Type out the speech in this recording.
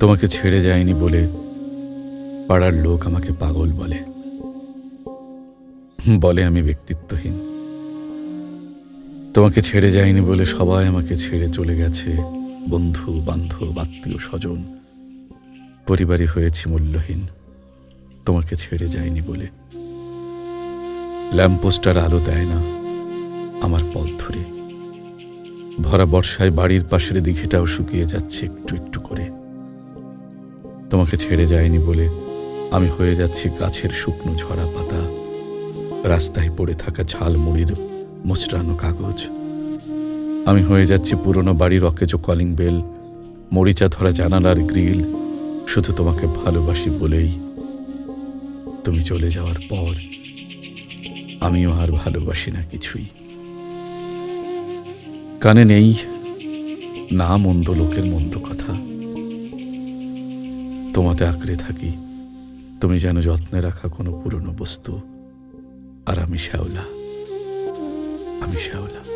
তোমাকে ছেড়ে যায়নি বলে পাড়ার লোক আমাকে পাগল বলে। বলে আমি ব্যক্তিত্বহীন। তোমাকে ছেড়ে যায়নি বলে সবাই আমাকে ছেড়ে চলে গেছে। বন্ধু, বান্ধব, আত্মীয়, স্বজন। পরিবারই হয়েছে মূল্যহীন। তোমাকে ছেড়ে যায়নি বলে। ল্যাম্পোস্টার আলো দেয় না আমার পথ ধরে। ভরা বর্ষায় বাড়ির পাশের দিঘিটাও শুকিয়ে যাচ্ছে একটু একটু করে। তোমাকে ছেড়ে যায়নি বলে আমি হয়ে যাচ্ছি গাছের শুকনো ঝরা পাতা, রাস্তায় পড়ে থাকা ঝালমুড়ির মোচড়ানো কাগজ। আমি হয়ে যাচ্ছি পুরনো বাড়ির অকেজো কলিং বেল, মরিচা ধরা জানালার গ্রিল, শুধু তোমাকে ভালোবাসি বলেই। তুমি চলে যাওয়ার পর আমিও আর ভালোবাসি না কিছুই। কানে নেই না মন্দ লোকের মন্দ কথা। তোমাতে আঁকড়ে থাকি। তুমি যেন যত্নে রাখা কোনো পুরনো বস্তু। আর আমি শ্যাওলা। আমি শ্যাওলা।